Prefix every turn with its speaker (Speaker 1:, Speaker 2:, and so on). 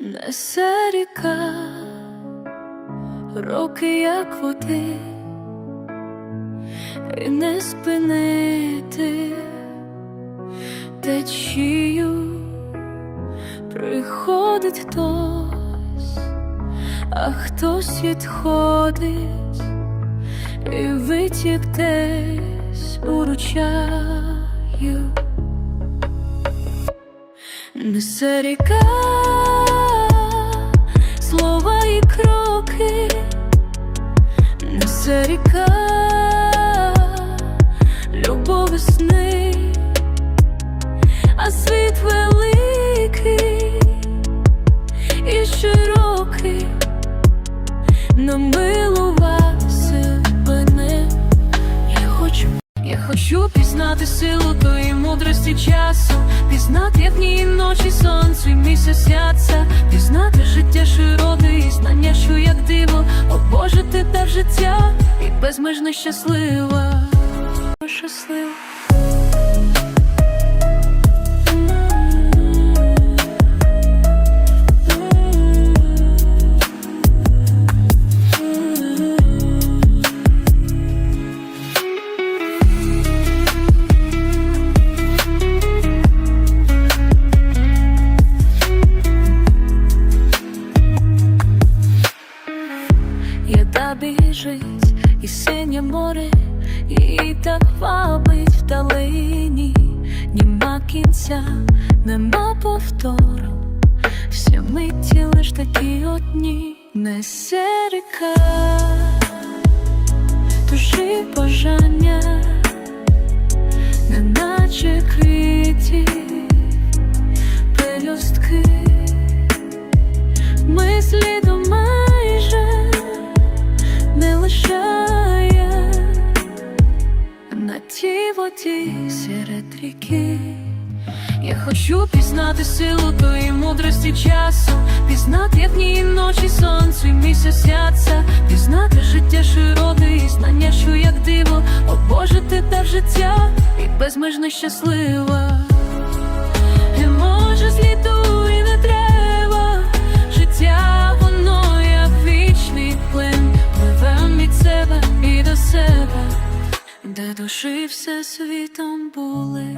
Speaker 1: Несе ріка, роки як води, і не спинити течію, приходить хтось, а хтось відходить, і витік десь у ручаю. Несе ріка, кроки, несе ріка, любов і а світ великий. І широкий, намилувався мене. Я хочу, я хочу пізнати силу тої мудрості часу, пізнати, як дні ночі сонце і життя і безмежно щаслива. Щаслива. Яда біжить і синє море, і так вабить вдалині, нема кінця, нема повтору, всі миті лиш такі одні, несе ріка, душі бажання, неначе квітів, пелюстки. Ми тій серед ріки. Я хочу пізнати силу тої мудрості часу, пізнати, як дні і ночі сонце і місяць сяться, пізнати життя широке і знання, що як диво, о Боже, ти та життя і безмежно щаслива. Все світом були.